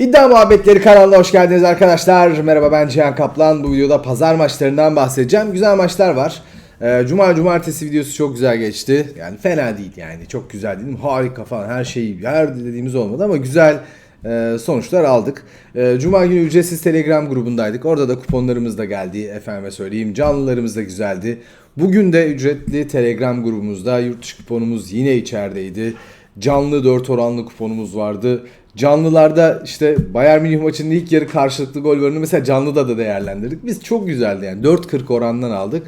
İddia Muhabbetleri kanalına hoş geldiniz arkadaşlar. Merhaba ben Cihan Kaplan. Bu videoda pazar maçlarından bahsedeceğim. Güzel maçlar var. Ee, Cuma cumartesi videosu çok güzel geçti. Yani fena değil yani. Çok güzel dedim. Harika falan her şeyi her dediğimiz olmadı ama güzel e, sonuçlar aldık. E, Cuma günü ücretsiz Telegram grubundaydık. Orada da kuponlarımız da geldi. Efendime söyleyeyim. Canlılarımız da güzeldi. Bugün de ücretli Telegram grubumuzda yurt dışı kuponumuz yine içerideydi. Canlı 4 oranlı kuponumuz vardı. Canlılarda işte Bayern Münih maçının ilk yarı karşılıklı gol varını mesela canlıda da değerlendirdik. Biz çok güzeldi yani 4.40 orandan aldık.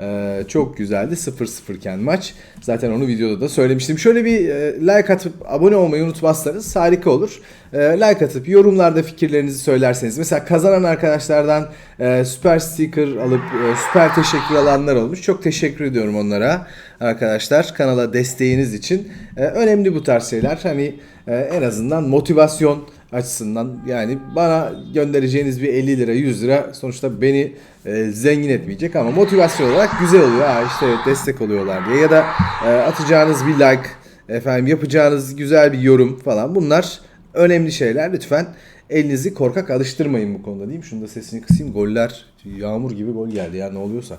Ee, çok güzeldi 0-0 iken maç. Zaten onu videoda da söylemiştim. Şöyle bir e, like atıp abone olmayı unutmazsanız harika olur. E, like atıp yorumlarda fikirlerinizi söylerseniz. Mesela kazanan arkadaşlardan e, süper sticker alıp e, süper teşekkür alanlar olmuş. Çok teşekkür ediyorum onlara arkadaşlar. Kanala desteğiniz için. E, önemli bu tarz şeyler. Hani e, en azından motivasyon açısından yani bana göndereceğiniz bir 50 lira 100 lira sonuçta beni e, zengin etmeyecek ama motivasyon olarak güzel oluyor. Ha işte destek oluyorlar diye ya da e, atacağınız bir like efendim yapacağınız güzel bir yorum falan bunlar önemli şeyler lütfen elinizi korkak alıştırmayın bu konuda diyeyim. Şunu da sesini kısayım. Goller yağmur gibi gol geldi ya ne oluyorsa.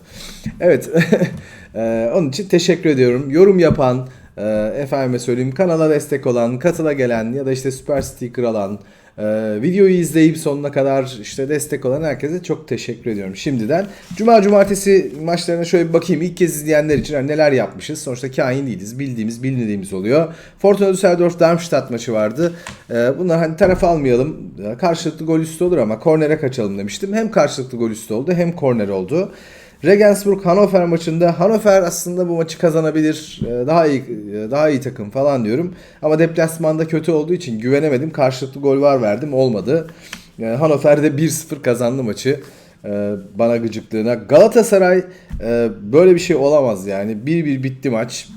Evet. e, onun için teşekkür ediyorum. Yorum yapan, e, efendime söyleyeyim kanala destek olan, katıla gelen ya da işte süper sticker alan, e, videoyu izleyip sonuna kadar işte destek olan herkese çok teşekkür ediyorum şimdiden. Cuma cumartesi maçlarına şöyle bir bakayım. İlk kez izleyenler için hani neler yapmışız. Sonuçta kain değiliz. Bildiğimiz, bilmediğimiz oluyor. Fortuna Düsseldorf Darmstadt maçı vardı. E, bunlar hani taraf almayalım. Karşılıklı gol üstü olur ama kornere kaçalım demiştim. Hem karşılıklı gol üstü oldu hem korner oldu. Regensburg Hannover maçında Hannover aslında bu maçı kazanabilir. Ee, Daha iyi e, daha iyi takım falan diyorum. Ama deplasmanda kötü olduğu için güvenemedim. Karşılıklı gol var verdim olmadı. Ee, Hannover de 1-0 kazandı maçı. Bana gıcıklığına. Galatasaray e, böyle bir şey olamaz yani. 1-1 bitti maç.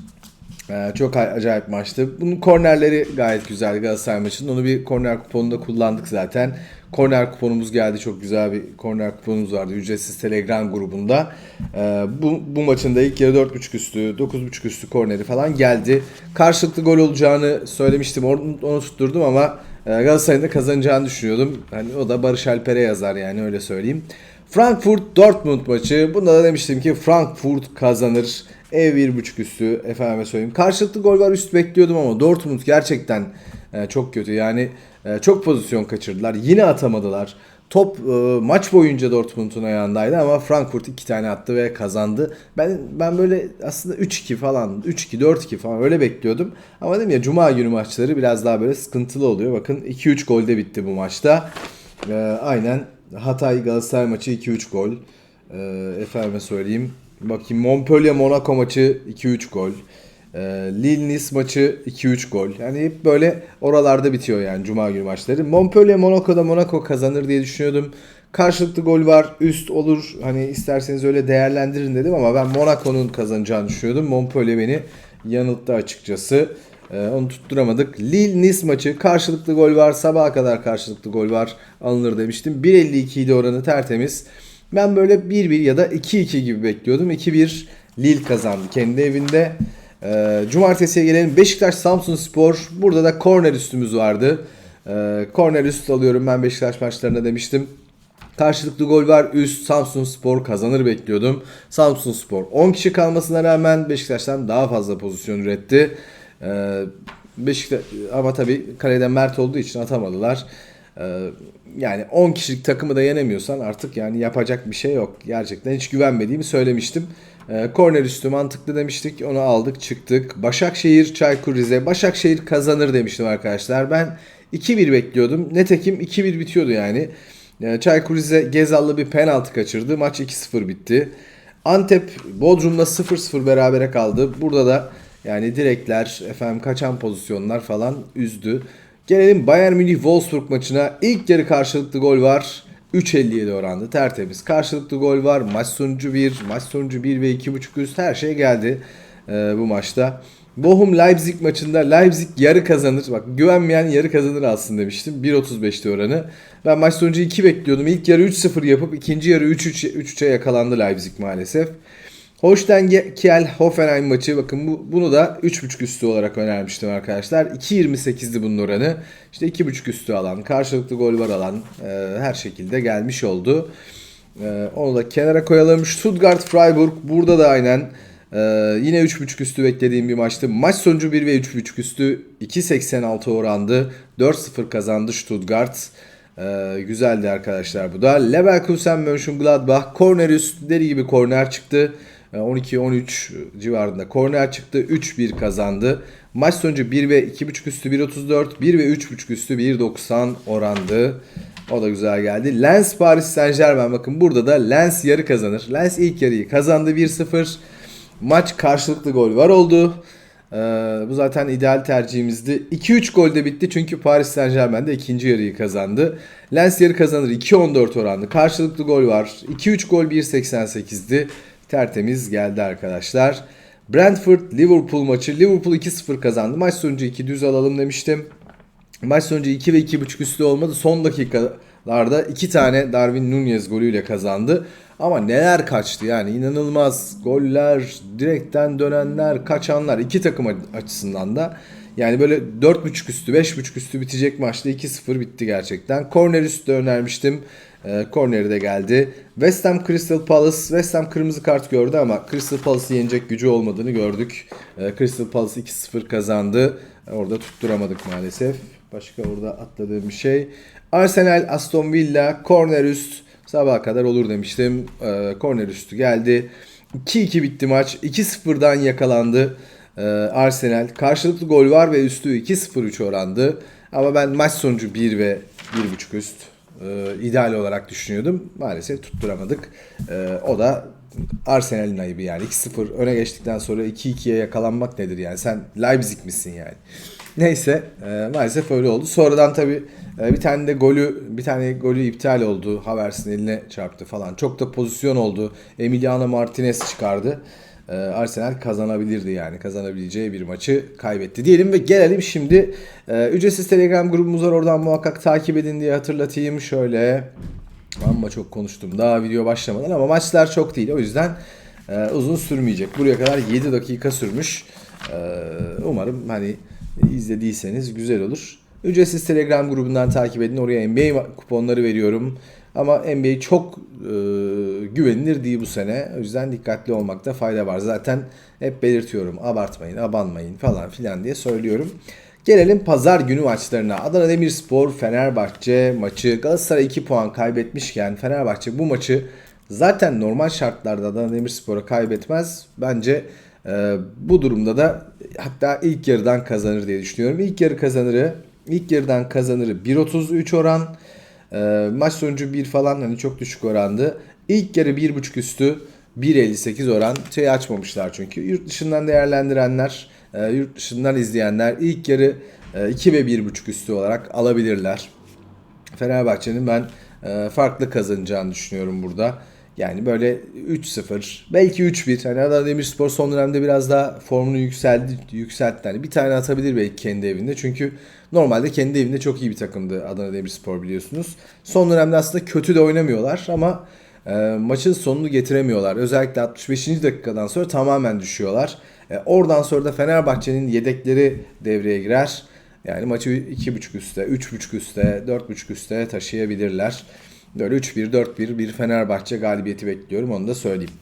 Çok acayip maçtı. Bunun kornerleri gayet güzel Galatasaray maçının. Onu bir korner kuponunda kullandık zaten. Korner kuponumuz geldi. Çok güzel bir korner kuponumuz vardı. Ücretsiz Telegram grubunda. Ee, bu, bu maçın da ilk yarı 4.5 üstü, 9.5 üstü korneri falan geldi. Karşılıklı gol olacağını söylemiştim. Onu, onu tutturdum ama e, Galatasaray'ın da kazanacağını düşünüyordum. Hani o da Barış Alper'e yazar yani öyle söyleyeyim. Frankfurt Dortmund maçı. Bunda da demiştim ki Frankfurt kazanır. Ev 1.5 üstü efendime söyleyeyim. Karşılıklı gol var üst bekliyordum ama Dortmund gerçekten e, çok kötü. Yani e, çok pozisyon kaçırdılar. Yine atamadılar. Top e, maç boyunca Dortmund'un ayağındaydı ama Frankfurt iki tane attı ve kazandı. Ben ben böyle aslında 3-2 falan, 3-2, 4-2 falan öyle bekliyordum. Ama dedim ya cuma günü maçları biraz daha böyle sıkıntılı oluyor. Bakın 2-3 golde bitti bu maçta. E, aynen Hatay Galatasaray maçı 2-3 gol. E, efendime söyleyeyim. Bakayım Montpellier Monaco maçı 2-3 gol. E, Lille Nice maçı 2-3 gol. Yani hep böyle oralarda bitiyor yani cuma günü maçları. Montpellier Monaco'da Monaco kazanır diye düşünüyordum. Karşılıklı gol var, üst olur. Hani isterseniz öyle değerlendirin dedim ama ben Monaco'nun kazanacağını düşünüyordum. Montpellier beni yanılttı açıkçası. Ee, onu tutturamadık. Lille Nice maçı karşılıklı gol var. Sabaha kadar karşılıklı gol var. Alınır demiştim. 1.52 idi oranı tertemiz. Ben böyle 1-1 ya da 2-2 gibi bekliyordum. 2-1 Lille kazandı kendi evinde. Ee, cumartesiye gelelim. Beşiktaş Samsun Spor. Burada da korner üstümüz vardı. Ee, korner üst alıyorum ben Beşiktaş maçlarına demiştim. Karşılıklı gol var. Üst Samsun Spor kazanır bekliyordum. Samsun Spor 10 kişi kalmasına rağmen Beşiktaş'tan daha fazla pozisyon üretti. Ee, Beşiktaş ama tabii kaleden Mert olduğu için atamadılar. Ee, yani 10 kişilik takımı da yenemiyorsan artık yani yapacak bir şey yok. Gerçekten hiç güvenmediğimi söylemiştim. Ee, korner üstü mantıklı demiştik. Onu aldık çıktık. Başakşehir Çaykur Rize. Başakşehir kazanır demiştim arkadaşlar. Ben 2-1 bekliyordum. Netekim 2-1 bitiyordu yani. Ee, Çaykur Rize Gezallı bir penaltı kaçırdı. Maç 2-0 bitti. Antep Bodrum'da 0-0 berabere kaldı. Burada da yani direkler, efendim kaçan pozisyonlar falan üzdü. Gelelim Bayern Münih Wolfsburg maçına. İlk yarı karşılıklı gol var. 3.57 orandı tertemiz. Karşılıklı gol var. Maç sonucu 1, maç sonucu 1 ve 2.5 üst her şey geldi e, bu maçta. Bochum Leipzig maçında Leipzig yarı kazanır. Bak güvenmeyen yarı kazanır aslında demiştim. 1.35'ti oranı. Ben maç sonucu 2 bekliyordum. İlk yarı 3-0 yapıp ikinci yarı 3-3'e yakalandı Leipzig maalesef. Holstein Kiel Hoffenheim maçı bakın bu, bunu da 3.5 üstü olarak önermiştim arkadaşlar. 2.28'di bunun oranı. İşte 2.5 üstü alan, karşılıklı gol var alan e, her şekilde gelmiş oldu. E, onu da kenara koyalım. Stuttgart Freiburg burada da aynen e, yine 3.5 üstü beklediğim bir maçtı. Maç sonucu 1 ve 3.5 üstü 2.86 orandı. 4-0 kazandı Stuttgart. Ee, güzeldi arkadaşlar bu da. Leverkusen Mönchengladbach korner üst deli gibi korner çıktı. Ee, 12-13 civarında korner çıktı. 3-1 kazandı. Maç sonucu 1 ve 2.5 üstü 1.34, 1 ve 3.5 üstü 1.90 orandı. O da güzel geldi. Lens Paris Saint Germain bakın burada da Lens yarı kazanır. Lens ilk yarıyı kazandı 1-0. Maç karşılıklı gol var oldu. Ee, bu zaten ideal tercihimizdi. 2-3 golde bitti çünkü Paris Saint Germain de ikinci yarıyı kazandı. Lens yarı kazanır 2-14 oranlı. Karşılıklı gol var. 2-3 gol 1.88'di. Tertemiz geldi arkadaşlar. Brentford Liverpool maçı. Liverpool 2-0 kazandı. Maç sonucu 2 düz alalım demiştim. Maç sonucu 2 ve 2.5 üstü olmadı. Son dakikalarda 2 tane Darwin Nunez golüyle kazandı. Ama neler kaçtı yani inanılmaz goller, direkten dönenler, kaçanlar iki takım açısından da. Yani böyle 4.5 üstü, 5.5 üstü bitecek maçta 2-0 bitti gerçekten. Korner üstü önermiştim. E, korneri de geldi. West Ham Crystal Palace. West Ham kırmızı kart gördü ama Crystal Palace'ı yenecek gücü olmadığını gördük. E, Crystal Palace 2-0 kazandı. Orada tutturamadık maalesef. Başka orada atladığım bir şey. Arsenal Aston Villa korner üst. Sabaha kadar olur demiştim. E, korner üstü geldi. 2-2 bitti maç. 2-0'dan yakalandı e, Arsenal. Karşılıklı gol var ve üstü 2-0-3 orandı. Ama ben maç sonucu 1 ve 1.5 üst e, ideal olarak düşünüyordum. Maalesef tutturamadık. E, o da Arsenal'in ayıbı yani. 2-0 öne geçtikten sonra 2-2'ye yakalanmak nedir yani? Sen Leipzig misin yani? Neyse e, maalesef öyle oldu. Sonradan tabii e, bir tane de golü bir tane golü iptal oldu. Havers'in eline çarptı falan. Çok da pozisyon oldu. Emiliano Martinez çıkardı. E, Arsenal kazanabilirdi yani. Kazanabileceği bir maçı kaybetti diyelim ve gelelim şimdi e, ücretsiz Telegram grubumuz var. Oradan muhakkak takip edin diye hatırlatayım. Şöyle ama çok konuştum daha video başlamadan ama maçlar çok değil. O yüzden e, uzun sürmeyecek. Buraya kadar 7 dakika sürmüş. E, umarım hani izlediyseniz güzel olur. Ücretsiz Telegram grubundan takip edin. Oraya NBA kuponları veriyorum. Ama NBA çok e, güvenilir değil bu sene. O yüzden dikkatli olmakta fayda var. Zaten hep belirtiyorum. Abartmayın, abanmayın falan filan diye söylüyorum. Gelelim pazar günü maçlarına. Adana Demirspor Fenerbahçe maçı. Galatasaray 2 puan kaybetmişken Fenerbahçe bu maçı zaten normal şartlarda Adana Demirspor'a kaybetmez. Bence e, bu durumda da hatta ilk yarıdan kazanır diye düşünüyorum. İlk yarı kazanırı, ilk yarıdan kazanırı 1.33 oran. E, maç sonucu 1 falan hani çok düşük orandı. İlk yarı 1.5 üstü 1.58 oran. Şey açmamışlar çünkü. Yurt dışından değerlendirenler, e, yurt dışından izleyenler ilk yarı e, 2 ve 1.5 üstü olarak alabilirler. Fenerbahçe'nin ben e, farklı kazanacağını düşünüyorum burada. Yani böyle 3-0 belki 3-1. Hani Adana Demirspor son dönemde biraz daha formunu yükseldi, yükseltti. Hani bir tane atabilir belki kendi evinde. Çünkü normalde kendi evinde çok iyi bir takımdı Adana Demirspor biliyorsunuz. Son dönemde aslında kötü de oynamıyorlar ama e, maçın sonunu getiremiyorlar. Özellikle 65. dakikadan sonra tamamen düşüyorlar. E, oradan sonra da Fenerbahçe'nin yedekleri devreye girer. Yani maçı 2.5 üste, 3.5 üste, 4.5 üste taşıyabilirler. Böyle 3-1, 4-1 bir Fenerbahçe galibiyeti bekliyorum onu da söyleyeyim.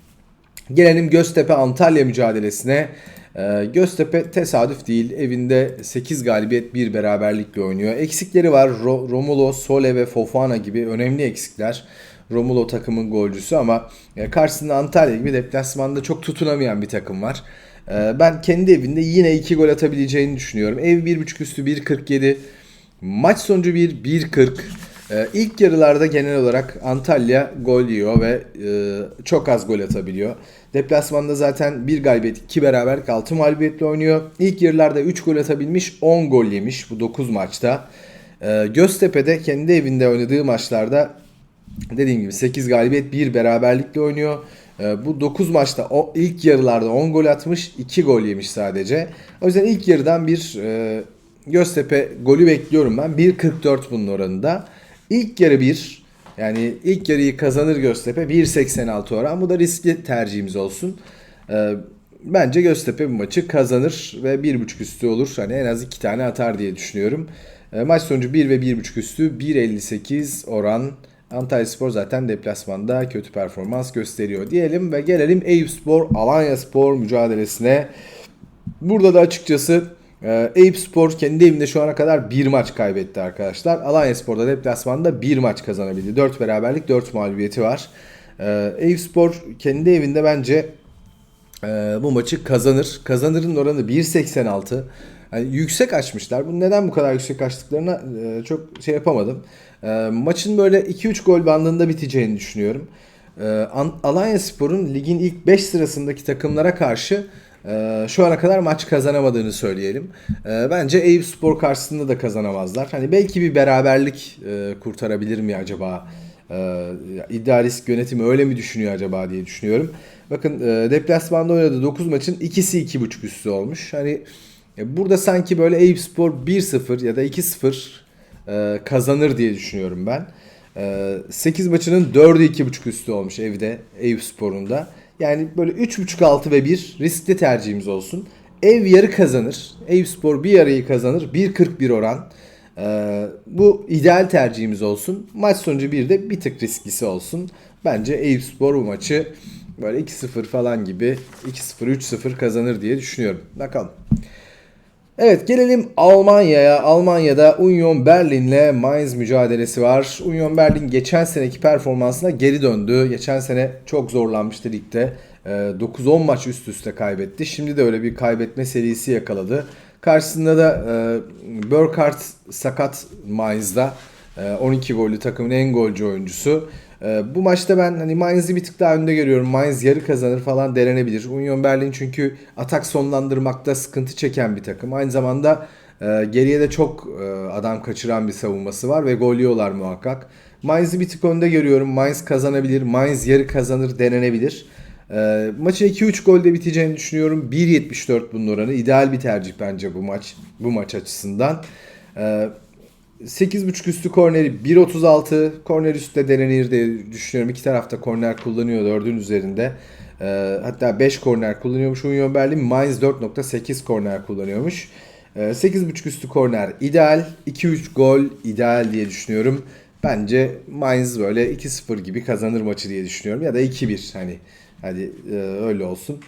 Gelelim Göztepe Antalya mücadelesine. Ee, Göztepe tesadüf değil. Evinde 8 galibiyet 1 beraberlikle oynuyor. Eksikleri var. Ro- Romulo, Sole ve Fofana gibi önemli eksikler. Romulo takımın golcüsü ama e, karşısında Antalya gibi deplasmanda çok tutunamayan bir takım var. Ee, ben kendi evinde yine 2 gol atabileceğini düşünüyorum. Ev 1.5 üstü 1.47. Maç sonucu 1 1.40. Ee, ilk yarılarda genel olarak Antalya gol yiyor ve e, çok az gol atabiliyor. Deplasmanda zaten bir galibiyet, iki beraberlik, altı mağlubiyetle oynuyor. İlk yarılarda 3 gol atabilmiş, 10 gol yemiş bu 9 maçta. Ee, Göztepe'de kendi evinde oynadığı maçlarda dediğim gibi 8 galibiyet, 1 beraberlikle oynuyor. Ee, bu 9 maçta o ilk yarılarda 10 gol atmış, 2 gol yemiş sadece. O yüzden ilk yarıdan bir e, Göztepe golü bekliyorum ben. 1.44 bunun oranında. İlk yarı 1 yani ilk yarıyı kazanır Göztepe 1.86 oran. Bu da riskli tercihimiz olsun. Ee, bence Göztepe bu maçı kazanır ve 1.5 üstü olur. Hani en az 2 tane atar diye düşünüyorum. Ee, maç sonucu 1 ve 1.5 üstü 1.58 oran. Antalya Spor zaten deplasmanda kötü performans gösteriyor diyelim ve gelelim Eyüp Spor Alanya Spor mücadelesine. Burada da açıkçası e, Eyüp Spor kendi evinde şu ana kadar bir maç kaybetti arkadaşlar. Alanya Spor'da deplasmanda bir maç kazanabildi. 4 beraberlik 4 mağlubiyeti var. E, Eyüp Spor kendi evinde bence e, bu maçı kazanır. Kazanırın oranı 1.86. Yani yüksek açmışlar. Bu neden bu kadar yüksek açtıklarına e, çok şey yapamadım. E, maçın böyle 2-3 gol bandında biteceğini düşünüyorum. E, An- Alanya Spor'un ligin ilk 5 sırasındaki takımlara karşı e, şu ana kadar maç kazanamadığını söyleyelim. E, bence Eyüp Spor karşısında da kazanamazlar. Hani belki bir beraberlik e, kurtarabilir mi acaba? E, idealist yönetimi öyle mi düşünüyor acaba diye düşünüyorum. Bakın e, deplasmanda oynadığı 9 maçın ikisi 2.5 üstü olmuş. Hani e, burada sanki böyle Eyüp Spor 1-0 ya da 2-0 e, kazanır diye düşünüyorum ben. E, 8 maçının 4'ü 2.5 üstü olmuş evde Eyüp Spor'un da. Yani böyle 3.5 6 ve 1 riskli tercihimiz olsun. Ev yarı kazanır. Eyüp Spor bir yarıyı kazanır. 1.41 oran. Ee, bu ideal tercihimiz olsun. Maç sonucu bir de bir tık risklisi olsun. Bence Eyüp Spor bu maçı böyle 2-0 falan gibi 2-0 3-0 kazanır diye düşünüyorum. Bakalım. Evet gelelim Almanya'ya. Almanya'da Union Berlin'le Mainz mücadelesi var. Union Berlin geçen seneki performansına geri döndü. Geçen sene çok zorlanmıştı ligde. Ee, 9-10 maç üst üste kaybetti. Şimdi de öyle bir kaybetme serisi yakaladı. Karşısında da e, Burkhardt sakat Mainz'da. E, 12 gollü takımın en golcü oyuncusu. E, bu maçta ben hani Mainz'i bir tık daha önde görüyorum. Mainz yarı kazanır falan denenebilir. Union Berlin çünkü atak sonlandırmakta sıkıntı çeken bir takım. Aynı zamanda e, geriye de çok e, adam kaçıran bir savunması var ve gol yiyorlar muhakkak. Mainz'i bir tık önde görüyorum. Mainz kazanabilir. Mainz yarı kazanır denenebilir. E, maçın 2-3 golde biteceğini düşünüyorum. 1.74 bunun oranı. İdeal bir tercih bence bu maç. Bu maç açısından. E, 8.5 üstü korneri 1.36 korner üstte denenir diye düşünüyorum. İki tarafta korner kullanıyor 4'ün üzerinde. Ee, hatta 5 korner kullanıyormuş Union Berlin. Mainz 4.8 korner kullanıyormuş. Ee, 8.5 üstü korner ideal. 2-3 gol ideal diye düşünüyorum. Bence Mainz böyle 2-0 gibi kazanır maçı diye düşünüyorum. Ya da 2-1 hani hadi e, öyle olsun.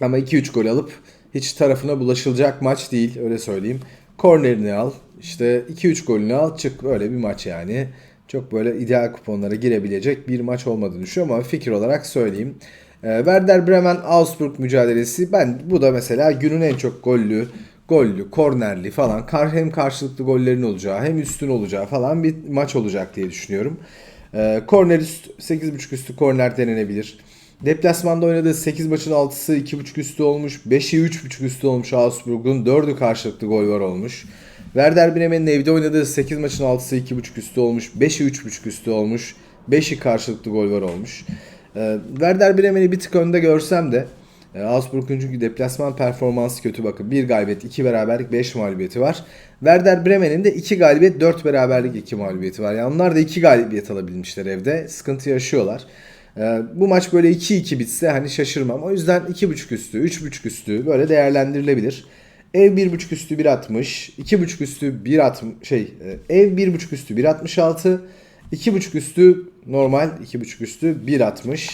Ama 2-3 gol alıp hiç tarafına bulaşılacak maç değil öyle söyleyeyim. Kornerini al, işte 2-3 golünü al çık böyle bir maç yani. Çok böyle ideal kuponlara girebilecek bir maç olmadığını düşünüyorum ama fikir olarak söyleyeyim. Ee, Werder Bremen Augsburg mücadelesi ben bu da mesela günün en çok gollü, gollü, kornerli falan hem karşılıklı gollerin olacağı hem üstün olacağı falan bir maç olacak diye düşünüyorum. Ee, korner üst 8.5 üstü korner denenebilir. Deplasmanda oynadığı 8 maçın 6'sı 2.5 üstü olmuş. 5'i 3.5 üstü olmuş Augsburg'un. 4'ü karşılıklı gol var olmuş. Werder Bremen'in evde oynadığı 8 maçın 6'sı 2.5 üstü olmuş. 5'i 3.5 üstü olmuş. 5'i karşılıklı gol var olmuş. Ee, Werder Bremen'i bir tık önde görsem de e, Augsburg'un çünkü deplasman performansı kötü bakın. 1 galibiyet, 2 beraberlik, 5 mağlubiyeti var. Werder Bremen'in de 2 galibiyet, 4 beraberlik, 2 mağlubiyeti var. Yani onlar da 2 galibiyet alabilmişler evde. Sıkıntı yaşıyorlar. Ee, bu maç böyle 2-2 bitse hani şaşırmam. O yüzden 2.5 üstü, 3.5 üstü böyle değerlendirilebilir. Ev 1.5 üstü 1.60, 2.5 üstü 1.60 şey e, ev 1.5 üstü 1.66, 2.5 üstü normal 2.5 üstü 1.60.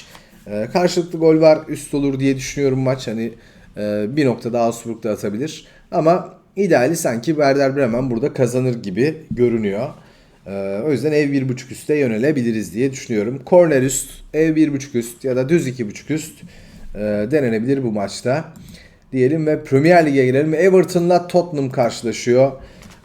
Ee, karşılıklı gol var üst olur diye düşünüyorum maç hani e, bir noktada Augsburg da atabilir. Ama ideali sanki Werder Bremen burada kazanır gibi görünüyor. Ee, o yüzden ev 1.5 üste yönelebiliriz diye düşünüyorum. Korner üst, ev 1.5 üst ya da düz 2.5 üst e, denenebilir bu maçta. Diyelim ve Premier Lig'e girelim. Everton'la Tottenham karşılaşıyor.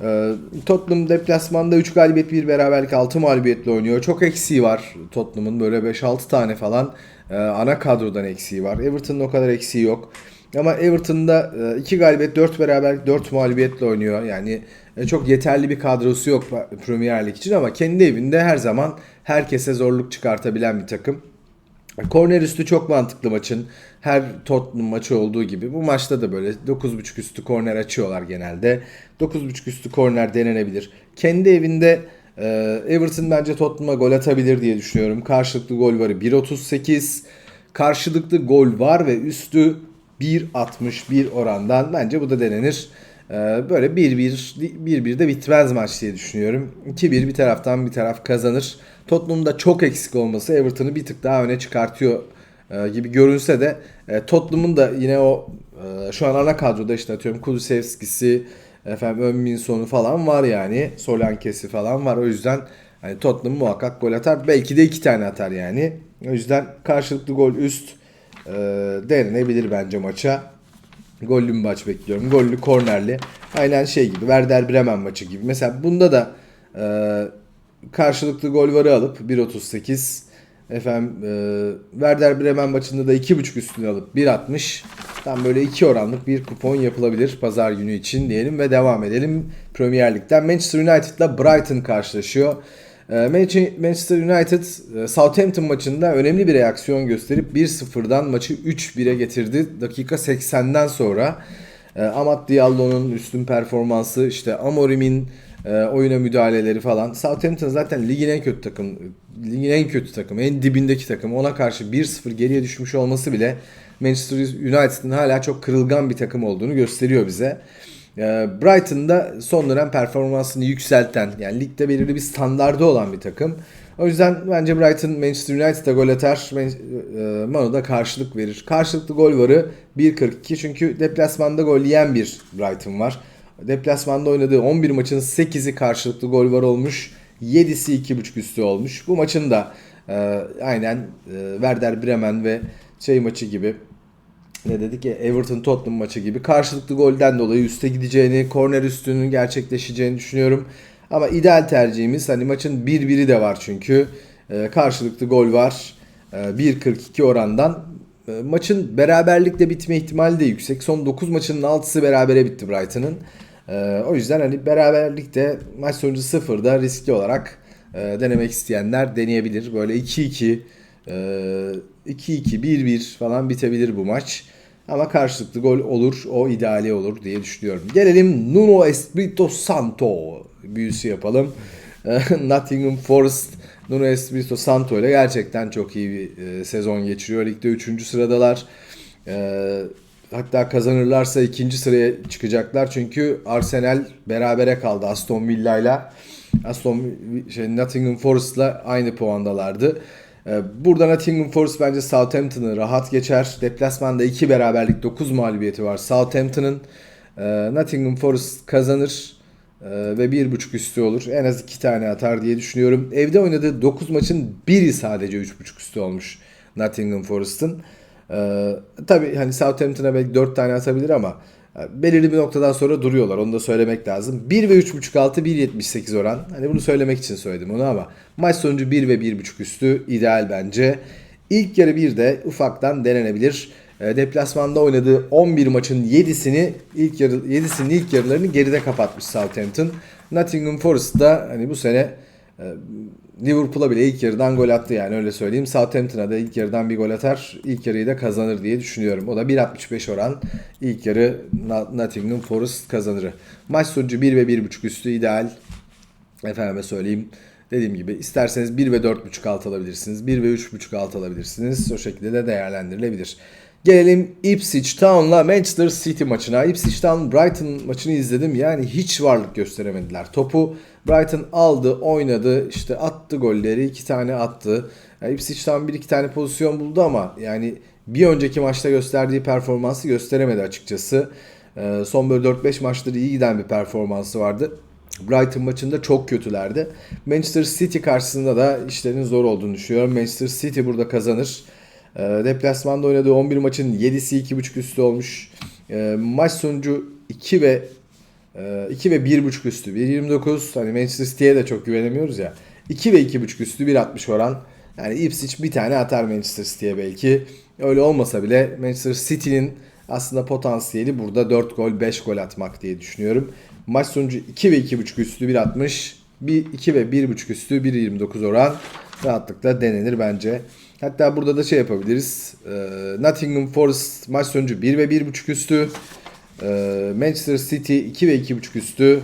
Ee, Tottenham deplasmanda 3 galibiyet 1 beraberlik 6 mağlubiyetle oynuyor. Çok eksiği var Tottenham'ın böyle 5-6 tane falan e, ana kadrodan eksiği var. Everton'ın o kadar eksiği yok. Ama Everton'da 2 galibiyet 4 beraberlik 4 mağlubiyetle oynuyor. Yani e, çok yeterli bir kadrosu yok Premier Lig için ama kendi evinde her zaman herkese zorluk çıkartabilen bir takım. Korner üstü çok mantıklı maçın. Her Tottenham maçı olduğu gibi. Bu maçta da böyle 9.5 üstü korner açıyorlar genelde. 9.5 üstü korner denenebilir. Kendi evinde e, Everton bence Tottenham'a gol atabilir diye düşünüyorum. Karşılıklı gol varı 1.38. Karşılıklı gol var ve üstü 1.61 orandan bence bu da denenir. Ee, böyle 1-1 1-1 de bitmez maç diye düşünüyorum. 2-1 bir taraftan bir taraf kazanır. Tottenham'da çok eksik olması Everton'ı bir tık daha öne çıkartıyor e, gibi görünse de e, Tottenham'ın da yine o e, şu an ana kadroda işte atıyorum Kulusevski'si, efendim Önminson'u falan var yani. Solankes'i falan var. O yüzden hani Tottenham muhakkak gol atar. Belki de iki tane atar yani. O yüzden karşılıklı gol üst e, denenebilir bence maça. Gollü bir maç bekliyorum. Gollü, kornerli. Aynen şey gibi. Werder Bremen maçı gibi. Mesela bunda da e, karşılıklı gol varı alıp 1.38 efendim e, Werder Bremen maçında da 2.5 üstüne alıp 1.60 tam böyle 2 oranlık bir kupon yapılabilir pazar günü için diyelim ve devam edelim Premier Lig'den. Manchester United ile Brighton karşılaşıyor. E, Manchester United e, Southampton maçında önemli bir reaksiyon gösterip 1-0'dan maçı 3-1'e getirdi. Dakika 80'den sonra e, Amat Diallo'nun üstün performansı işte Amorim'in e, oyuna müdahaleleri falan. Southampton zaten ligin en kötü takım, ligin en kötü takım, en dibindeki takım. Ona karşı 1-0 geriye düşmüş olması bile Manchester United'ın hala çok kırılgan bir takım olduğunu gösteriyor bize. E, Brighton'da son dönem performansını yükselten, yani ligde belirli bir standardı olan bir takım. O yüzden bence Brighton Manchester United'a gol atar. Man- e, Manu da karşılık verir. Karşılıklı gol varı 1.42 çünkü deplasmanda gol yiyen bir Brighton var. Deplasmanda oynadığı 11 maçın 8'i karşılıklı gol var olmuş. 7'si 2.5 üstü olmuş. Bu maçın da e, aynen e, Werder Bremen ve şey maçı gibi ne dedik ya Everton Tottenham maçı gibi karşılıklı golden dolayı üste gideceğini, korner üstünün gerçekleşeceğini düşünüyorum. Ama ideal tercihimiz hani maçın 1-1'i de var çünkü. E, karşılıklı gol var. E, 1.42 orandan. E, maçın beraberlikle bitme ihtimali de yüksek. Son 9 maçının 6'sı berabere bitti Brighton'ın. E, o yüzden hani beraberlikte maç sonucu 0'da riskli olarak denemek isteyenler deneyebilir. Böyle 2-2 e, 2-2 1-1 falan bitebilir bu maç. Ama karşılıklı gol olur. O ideali olur diye düşünüyorum. Gelelim Nuno Espirito Santo büyüsü yapalım. Nottingham Forest Nuno Espirito Santo ile gerçekten çok iyi bir e, sezon geçiriyor. Ligde 3. sıradalar. E, hatta kazanırlarsa 2. sıraya çıkacaklar. Çünkü Arsenal berabere kaldı Aston Villa ile. Aston şey, Nottingham Forest'la aynı puandalardı. Ee, Burada Nottingham Forest bence Southampton'ı rahat geçer. Deplasmanda 2 beraberlik 9 mağlubiyeti var Southampton'ın. Ee, Nottingham Forest kazanır ee, ve 1.5 üstü olur. En az 2 tane atar diye düşünüyorum. Evde oynadığı 9 maçın biri sadece 3.5 üstü olmuş Nottingham Forest'ın. Ee, tabii hani Southampton'a belki 4 tane atabilir ama belirli bir noktadan sonra duruyorlar. Onu da söylemek lazım. 1 ve 3.5 altı 1.78 oran. Hani bunu söylemek için söyledim onu ama maç sonucu 1 ve 1.5 üstü ideal bence. İlk yarı 1'de ufaktan denenebilir. E, Deplasmanda oynadığı 11 maçın 7'sini ilk yarı 7'sinin ilk yarılarını geride kapatmış Southampton. Nottingham Forest da hani bu sene e, Liverpool'a bile ilk yarıdan gol attı yani öyle söyleyeyim. Southampton'a da ilk yarıdan bir gol atar. İlk yarıyı da kazanır diye düşünüyorum. O da 1.65 oran. İlk yarı Nottingham Forest kazanır. Maç sonucu 1 ve 1.5 üstü ideal. Efendime söyleyeyim. Dediğim gibi isterseniz 1 ve 4.5 alt alabilirsiniz. 1 ve 3.5 alt alabilirsiniz. O şekilde de değerlendirilebilir. Gelelim Ipswich Town'la Manchester City maçına. Ipswich Town Brighton maçını izledim. Yani hiç varlık gösteremediler. Topu Brighton aldı, oynadı, işte attı golleri, iki tane attı. Yani Ipswich Town bir iki tane pozisyon buldu ama yani bir önceki maçta gösterdiği performansı gösteremedi açıkçası. Ee, son böyle 4-5 maçları iyi giden bir performansı vardı. Brighton maçında çok kötülerdi. Manchester City karşısında da işlerin zor olduğunu düşünüyorum. Manchester City burada kazanır. E, deplasmanda oynadığı 11 maçın 7'si 2.5 üstü olmuş. E, maç sonucu 2 ve e, 2 ve 1.5 üstü. 1.29 hani Manchester City'ye de çok güvenemiyoruz ya. 2 ve 2.5 üstü 1.60 oran. Yani Ipswich bir tane atar Manchester City'ye belki. Öyle olmasa bile Manchester City'nin aslında potansiyeli burada 4 gol 5 gol atmak diye düşünüyorum. Maç sonucu 2 ve 2.5 üstü 1.60. 1, 2 ve 1.5 üstü 1.29 oran rahatlıkla denenir bence. Hatta burada da şey yapabiliriz. Ee, Nottingham Forest maç sonucu 1 ve 1.5 üstü. Ee, Manchester City 2 ve 2.5 üstü.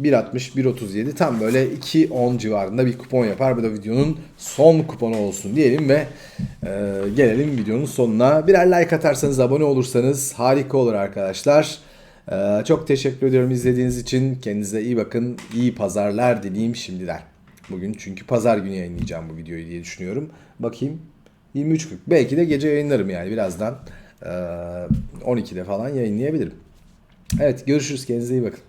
1.60, 1.37 tam böyle 2.10 civarında bir kupon yapar. Bu da videonun son kuponu olsun diyelim ve e, gelelim videonun sonuna. Birer like atarsanız, abone olursanız harika olur arkadaşlar. E, çok teşekkür ediyorum izlediğiniz için. Kendinize iyi bakın. İyi pazarlar dileyim şimdiden. Bugün çünkü pazar günü yayınlayacağım bu videoyu diye düşünüyorum. Bakayım 23.40 belki de gece yayınlarım yani birazdan e, 12'de falan yayınlayabilirim. Evet görüşürüz kendinize iyi bakın.